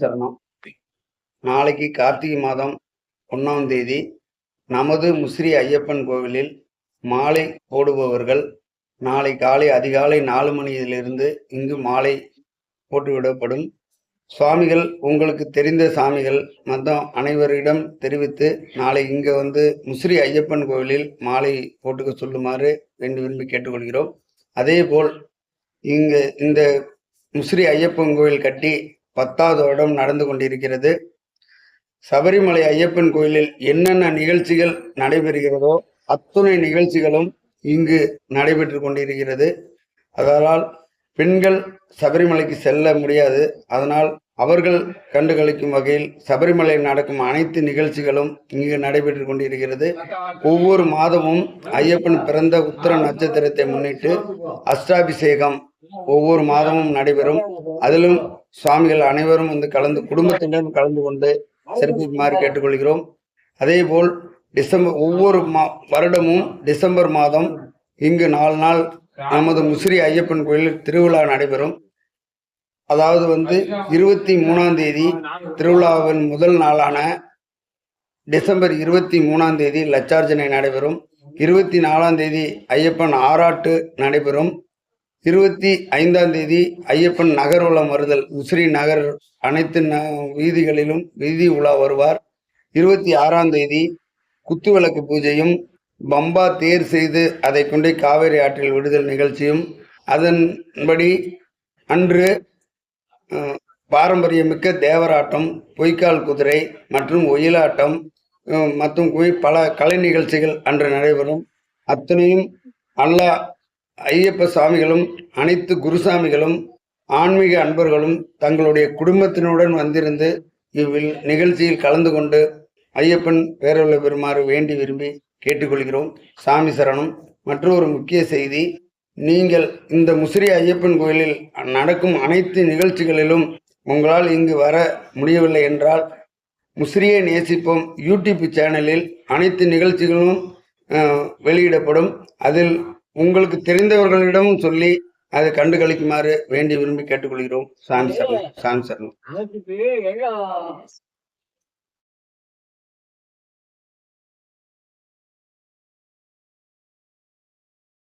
சரணம். நாளைக்கு கார்த்திகை மாதம் ஒன்றாம் தேதி நமது முஸ்ரீ ஐயப்பன் கோவிலில் மாலை போடுபவர்கள் நாளை காலை அதிகாலை நாலு மணியிலிருந்து இங்கு மாலை போட்டுவிடப்படும். சுவாமிகள் உங்களுக்கு தெரிந்த சாமிகள் மொத்தம் அனைவரிடம் தெரிவித்து நாளை இங்கே வந்து முஸ்ரீ ஐயப்பன் கோவிலில் மாலை போட்டுக்க சொல்லுமாறு வேண்டி விரும்பி கேட்டுக்கொள்கிறோம். அதேபோல் இங்கு இந்த முஸ்ரீ ஐயப்பன் கோவில் கட்டி பத்தாவது வருடம் நடந்து கொண்டிருக்கிறது. சபரிமலை ஐயப்பன் கோயிலில் என்னென்ன நிகழ்ச்சிகள் நடைபெறுகிறதோ அத்துணை நிகழ்ச்சிகளும் இங்கு நடைபெற்று கொண்டிருக்கிறது. அதனால் பெண்கள் சபரிமலைக்கு செல்ல முடியாது. அதனால் அவர்கள் கண்டுகளிக்கும் வகையில் சபரிமலையில் நடக்கும் அனைத்து நிகழ்ச்சிகளும் இங்கு நடைபெற்று கொண்டிருக்கிறது. ஒவ்வொரு மாதமும் ஐயப்பன் பிறந்த உத்தர நட்சத்திரத்தை முன்னிட்டு அஷ்டாபிஷேகம் ஒவ்வொரு மாதமும் நடைபெறும். அதிலும் சுவாமிகள் அனைவரும் வந்து கலந்து குடும்பத்தினரும் கலந்து கொண்டு சிறப்பிக்குமாறு கேட்டுக்கொள்கிறோம். அதே போல் டிசம்பர் ஒவ்வொரு மா வருடமும் டிசம்பர் மாதம் இங்கு நாலு நாள் நமது முசிறி ஐயப்பன் கோயிலில் திருவிழா நடைபெறும். அதாவது வந்து இருபத்தி மூணாம் தேதி திருவிழாவின் முதல் நாளான டிசம்பர் இருபத்தி மூணாம் தேதி லட்சார்ஜனை நடைபெறும். இருபத்தி நாலாம் தேதி ஐயப்பன் ஆராட்டு நடைபெறும். இருபத்தி ஐந்தாம் தேதி ஐயப்பன் நகர்வலம் வருதல். உசிரி நகர் அனைத்து ந வீதிகளிலும் வீதி உலா வருவார். இருபத்தி ஆறாம் தேதி குத்துவிளக்கு பூஜையும் பம்பா தேர் செய்து அதை கொண்டு காவேரி ஆற்றில் விடுதல் நிகழ்ச்சியும். அதன்படி அன்று பாரம்பரியமிக்க தேவராட்டம் பொய்க்கால் குதிரை மற்றும் ஒயிலாட்டம் மற்றும் பல கலை நிகழ்ச்சிகள் அன்று நடைபெறும். அத்தனையும் அல்லா ஐயப்ப சாமிகளும் அனைத்து குருசாமிகளும் ஆன்மீக அன்பர்களும் தங்களுடைய குடும்பத்தினுடன் வந்திருந்து இவ்வில் நிகழ்ச்சியில் கலந்து கொண்டு ஐயப்பன் பேரவள பெறுமாறு வேண்டி விரும்பி கேட்டுக்கொள்கிறோம். சாமி சரணம். மற்றொரு முக்கிய செய்தி நீங்கள் இந்த முசிறி ஐயப்பன் கோயிலில் நடக்கும் அனைத்து நிகழ்ச்சிகளிலும் உங்களால் இங்கு வர முடியவில்லை என்றால் முசிறியை நேசிப்போம். யூடியூப் சேனலில் அனைத்து நிகழ்ச்சிகளும் வெளியிடப்படும். அதில் உங்களுக்கு தெரிந்தவர்களிடமும் சொல்லி அதை கண்டுகளிக்குமாறு வேண்டி விரும்பி கேட்டுக்கொள்கிறோம். சாமி சரணம் சாமி சரணம்